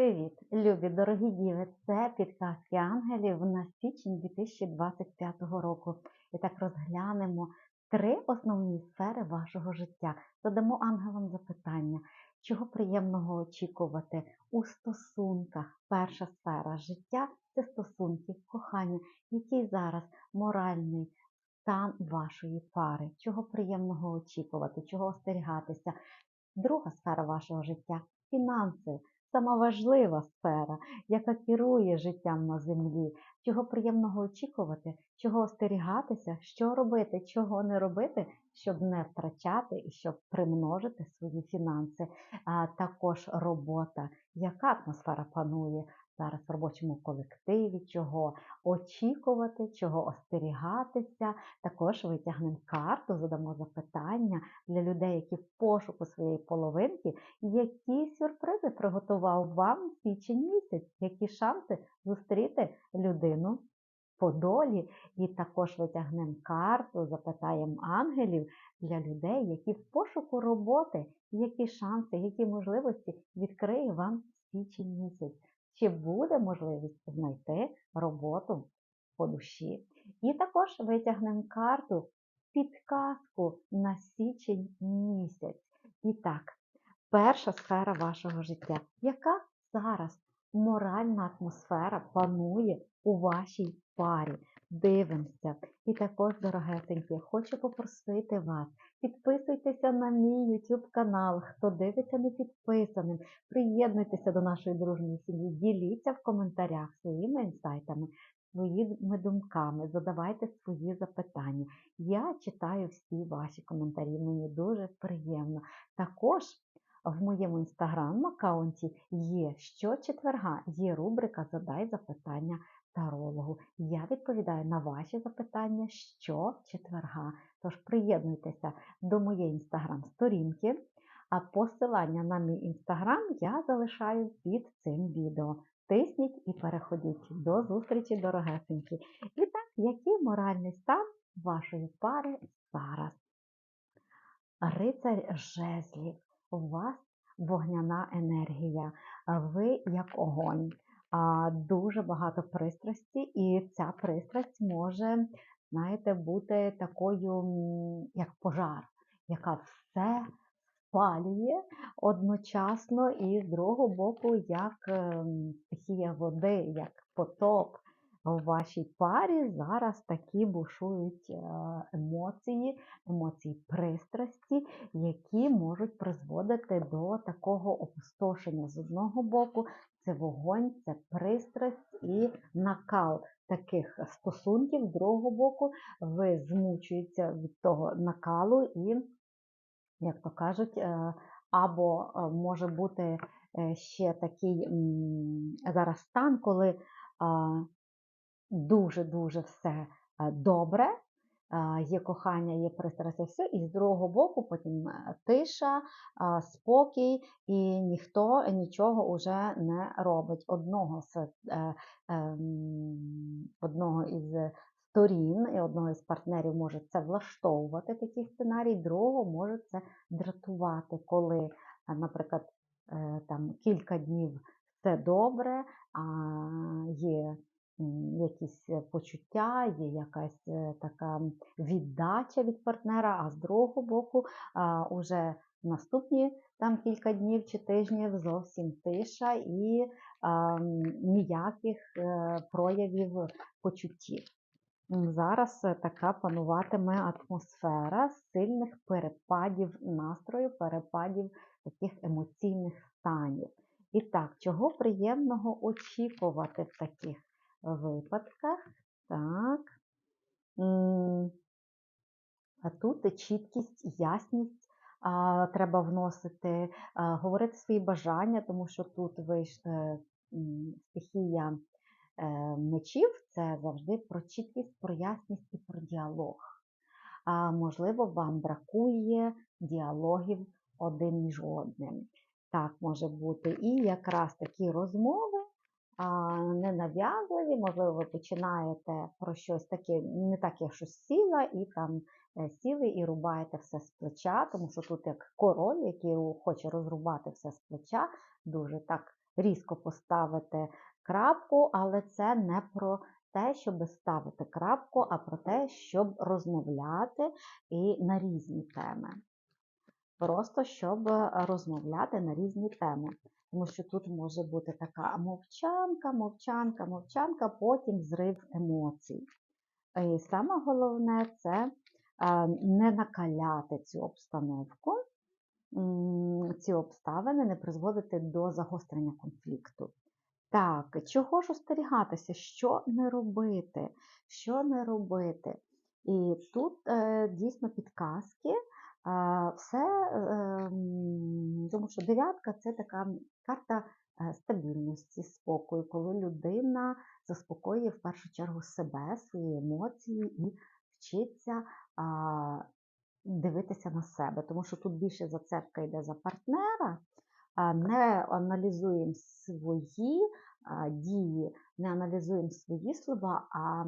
Привіт, любі дорогі діви! Це підказки ангелів на січень 2025 року. І так розглянемо три основні сфери вашого життя. Задамо ангелам запитання, чого приємного очікувати у стосунках. Перша сфера життя це стосунки, кохання, який зараз моральний стан вашої пари, чого приємного очікувати, чого остерігатися. Друга сфера вашого життя фінанси. Сама важлива сфера, яка керує життям на землі, чого приємного очікувати, чого остерігатися, що робити, чого не робити, щоб не втрачати і щоб примножити свої фінанси. А також робота, яка атмосфера панує зараз в робочому колективі, чого очікувати, чого остерігатися. Також витягнемо карту, задамо запитання для людей, які в пошуку своєї половинки, які сюрпризи приготував вам січень місяць, які шанси зустріти людину по долі. І також витягнемо карту, запитаємо ангелів для людей, які в пошуку роботи, які шанси, які можливості відкриє вам січень місяць. Чи буде можливість знайти роботу по душі? І також витягнемо карту підказку на січень місяць. І так, перша сфера вашого життя. Яка зараз моральна атмосфера панує у вашій парі? Дивимося. І також, дорогесенькі, хочу попросити вас, підписуйтеся на мій YouTube канал. Хто дивиться не підписаним, приєднуйтеся до нашої дружньої сім'ї, діліться в коментарях своїми інсайтами, своїми думками, задавайте свої запитання. Я читаю всі ваші коментарі, мені дуже приємно. Також в моєму інстаграм-аккаунті є щочетверга, є рубрика Задай запитання тарологу. Я відповідаю на ваші запитання щочетверга. Тож приєднуйтеся до моєї інстаграм-сторінки, а посилання на мій інстаграм я залишаю під цим відео. Тисніть і переходіть. До зустрічі, дорогесенькі! І так, який моральний стан вашої пари зараз? Рицарь жезлів. У вас вогняна енергія, ви як огонь дуже багато пристрасті, і ця пристрасть може, знаєте, бути такою, як пожар, яка все спалює одночасно, і з другого боку, як ем, стихія води, як потоп. У вашій парі зараз такі бушують е, емоції, емоції пристрасті, які можуть призводити до такого опустошення з одного боку, це вогонь, це пристрасть і накал таких стосунків, з другого боку, ви змучуєтеся від того накалу, і, як то кажуть, е, або е, може бути е, ще такий зараз стан, коли дуже-дуже все добре, є кохання, є пристрасть, все, і з другого боку потім е, тиша, спокій, і ніхто нічого вже не робить. Одного з, е, ем, одного із сторін і одного із партнерів може це влаштовувати такий сценарій, другого може це дратувати, коли, наприклад, е, там кілька днів все добре, а є якісь е, почуття, є якась е, така віддача від партнера, а з другого боку, уже наступні там кілька днів чи тижнів зовсім тиша і ніяких е, проявів почуттів. Зараз така пануватиме атмосфера сильних перепадів настрою, перепадів таких емоційних станів. І так, чого приємного очікувати в таких випадках. Так. А тут чіткість, ясність треба вносити, говорити свої бажання, тому що тут вийшла стихія е, мечів це завжди про чіткість, про ясність і про діалог. А, Можливо, вам бракує діалогів один між одним. Так може бути. І якраз такі розмови ненав'язливі, можливо, ви починаєте про щось таке, не так, як щось сіла, і там е, сіли і рубаєте все з плеча, тому що тут як король, який хоче розрубати все з плеча, дуже так різко поставити крапку, але це не про те, щоб ставити крапку, а про те, щоб розмовляти і на різні теми. Просто щоб розмовляти на різні теми. Тому що тут може бути така мовчанка, мовчанка, мовчанка, потім зрив емоцій. І саме головне це е, не накаляти цю обстановку, ці обставини, не призводити до загострення конфлікту. Так, чого ж остерігатися, що не робити, що не робити? І тут е, дійсно підказки, е, все, е, тому що дев'ятка це така карта е, стабільності, спокою, коли людина заспокоює в першу чергу себе, свої емоції і вчиться дивитися на себе. Тому що тут більше зацепка йде за партнера, не аналізуємо свої дії, не аналізуємо свої слова, а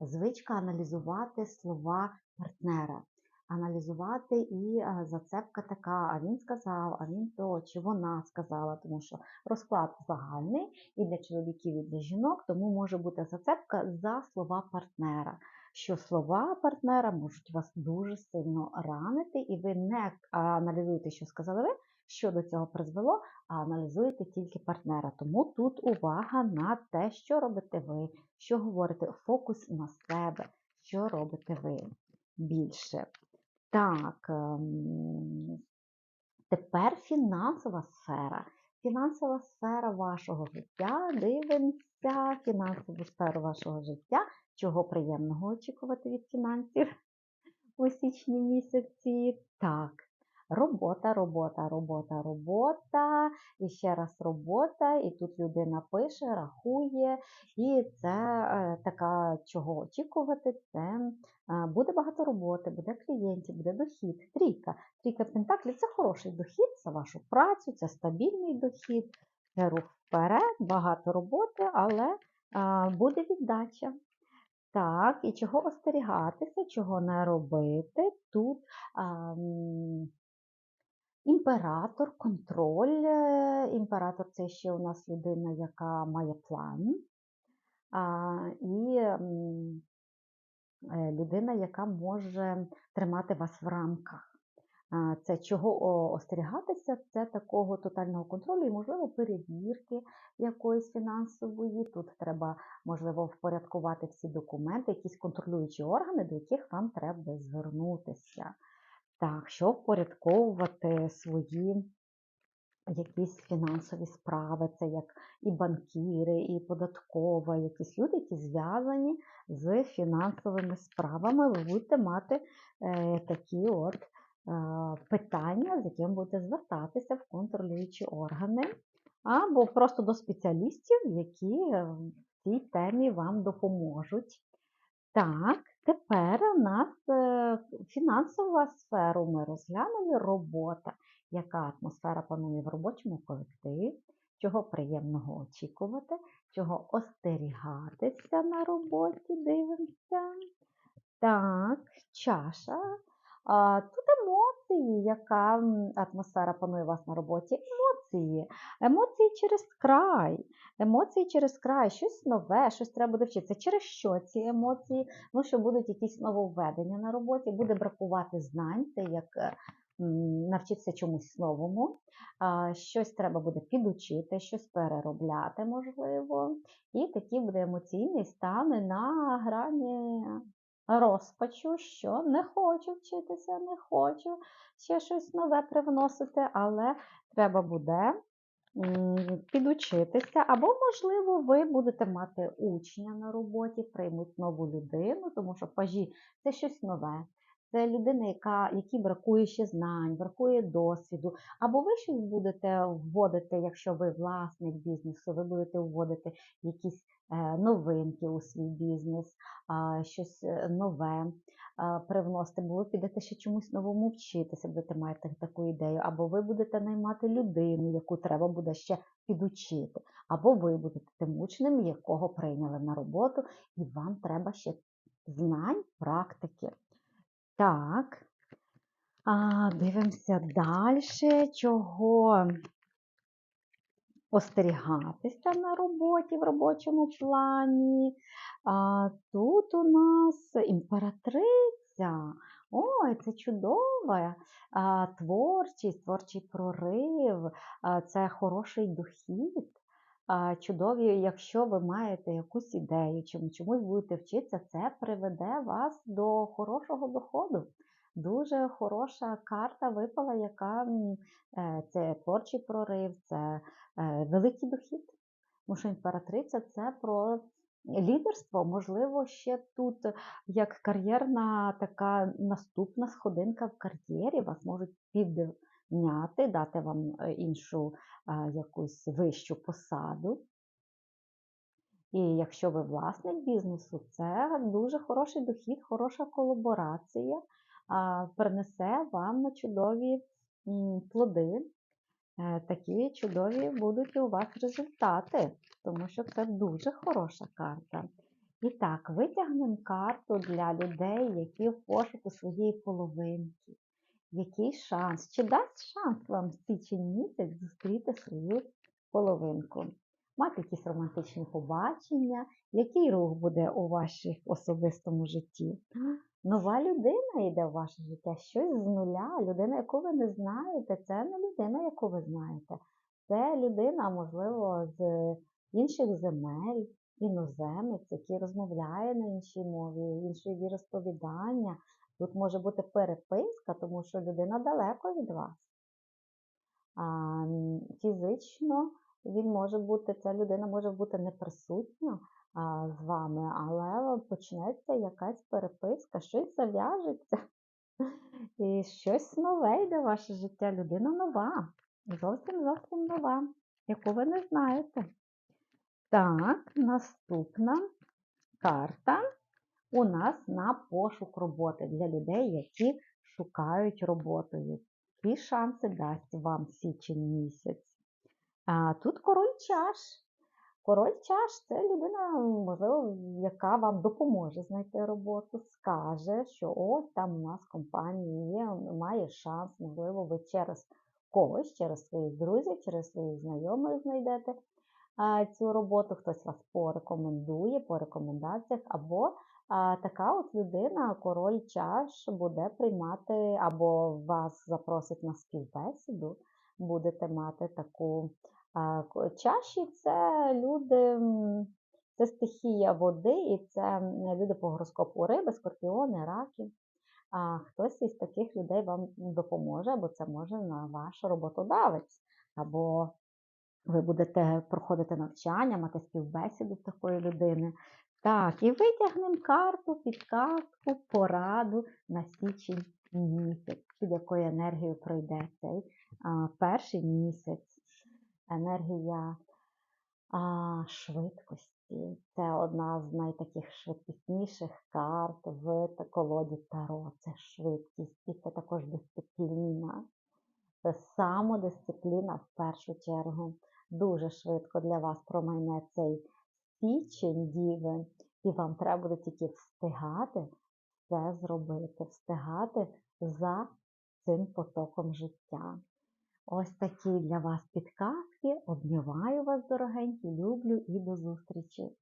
звичка аналізувати слова партнера. Аналізувати і зацепка така, а він сказав, а він то, чи вона сказала, тому що розклад загальний і для чоловіків, і для жінок, тому може бути зацепка за слова партнера. Що слова партнера можуть вас дуже сильно ранити, і ви не аналізуєте, що сказали ви, що до цього призвело, а аналізуєте тільки партнера. Тому тут увага на те, що робите ви, що говорите, фокус на себе, що робите ви більше. Так, ем, тепер фінансова сфера. Фінансова сфера вашого життя. Дивимося, фінансову сферу вашого життя. Чого приємного очікувати від фінансів у січні місяці? Так, робота, робота, робота, робота, і ще раз робота, і тут людина пише, рахує, і це е, така, чого очікувати, це е, буде багато роботи, буде клієнтів, буде дохід. Трійка. Трійка Пентаклів це хороший дохід за вашу працю, це стабільний дохід, це рух вперед, багато роботи, але е, буде віддача. Так, і чого остерігатися, чого не робити. Тут а, імператор, контроль. е, Імператор це ще у нас людина, яка має план. А, і е, людина, яка може тримати вас в рамках. Це чого остерігатися, це такого тотального контролю і, можливо, перевірки якоїсь фінансової. Тут треба, можливо, впорядкувати всі документи, якісь контролюючі органи, до яких вам треба звернутися. Так, щоб впорядковувати свої якісь фінансові справи, це як і банкіри, і податкова, якісь люди, які зв'язані з фінансовими справами, ви будете мати е, такі от е, питання, з яким будете звертатися в контролюючі органи, або просто до спеціалістів, які е, в цій темі вам допоможуть. Так, тепер у нас е, фінансова сфера ми розглянули робота. Яка атмосфера панує в робочому колективі, чого приємного очікувати, чого остерігатися на роботі, дивимося. Так, чаша. Тут емоції, яка атмосфера панує у вас на роботі? Емоції. Емоції через край. Емоції через край, щось нове, щось треба буде вчитися. Через що ці емоції? Ну, що будуть якісь нововведення на роботі, буде бракувати знань, це як е, навчитися чомусь новому. Щось треба буде підучити, щось переробляти, можливо. І такий буде емоційний стан на грані розпачу, що не хочу вчитися, не хочу ще щось нове привносити, але треба буде підучитися. Або, можливо, ви будете мати учня на роботі, приймуть нову людину, тому що пажі це щось нове. Це людина, яка, якій бракує ще знань, бракує досвіду. Або ви щось будете вводити, якщо ви власник бізнесу, ви будете вводити якісь е, новинки у свій бізнес, щось е, нове привносити, бо ви підете ще чомусь новому вчитися, будете мати таку ідею, або ви будете наймати людину, яку треба буде ще підучити, або ви будете тим учнем, якого прийняли на роботу, і вам треба ще знань, практики. Так. А, дивимося далі. Чого остерігатися на роботі, в робочому плані. А, тут у нас імператриця. Ой, це чудова творчість, творчий прорив, це хороший дохід. Чудові, якщо ви маєте якусь ідею, чому чомусь будете вчитися, це приведе вас до хорошого доходу. Дуже хороша карта випала, яка е, це творчий прорив, це е, великий дохід. Тому що імператриця це про лідерство. Можливо, ще тут як кар'єрна така наступна сходинка в кар'єрі, вас можуть підняти, дати вам е, іншу е, якусь вищу посаду. І якщо ви власник бізнесу, це дуже хороший дохід, хороша колаборація принесе вам чудові плоди. Е, Такі чудові будуть у вас результати, тому що це дуже хороша карта. І так, витягнемо карту для людей, які в пошуку своєї половинки. Який шанс? Чи дасть шанс вам в січень місяць зустріти свою половинку? Мати якісь романтичні побачення, який рух буде у вашому особистому житті? Нова людина йде в ваше життя, щось з нуля, людина, яку ви не знаєте, це не людина, яку ви знаєте. Це людина, можливо, з інших земель, іноземець, який розмовляє на іншій мові, іншої віросповідання. Тут може бути переписка, тому що людина далеко від вас. А, фізично він може бути, ця людина може бути неприсутня а, з вами, але почнеться якась переписка, щось зав'яжеться, і щось нове йде в ваше життя. Людина нова, зовсім зовсім нова, яку ви не знаєте. Так, наступна карта у нас на пошук роботи для людей, які шукають роботу. Які шанси дасть вам січень місяць? А, тут король чаш. Король чаш це людина, можливо, яка вам допоможе знайти роботу, скаже, що ось там у нас в компанії є, має шанс, можливо, ви через когось, через своїх друзів, через своїх знайомих знайдете цю роботу, хтось вас порекомендує по рекомендаціях, або а, така от людина, король чаш, буде приймати, або вас запросить на співбесіду, будете мати таку. Чаші це люди, це стихія води, і це люди по гороскопу риби, скорпіони, раки. А хтось із таких людей вам допоможе, або це може на ваш роботодавець, або ви будете проходити навчання, мати співбесіду такої людини. Так, і витягнемо карту, підказку, пораду на січень місяць, під якою енергією пройде цей а, перший місяць. Енергія а, швидкості. Це одна з найтаких швидкісніших карт в колоді Таро. Це швидкість і це також дисципліна. Це самодисципліна в першу чергу. Дуже швидко для вас промайне цей січень діви, і вам треба буде тільки встигати це зробити, встигати за цим потоком життя. Ось такі для вас підказки. Обнімаю вас, дорогенькі, люблю і до зустрічі!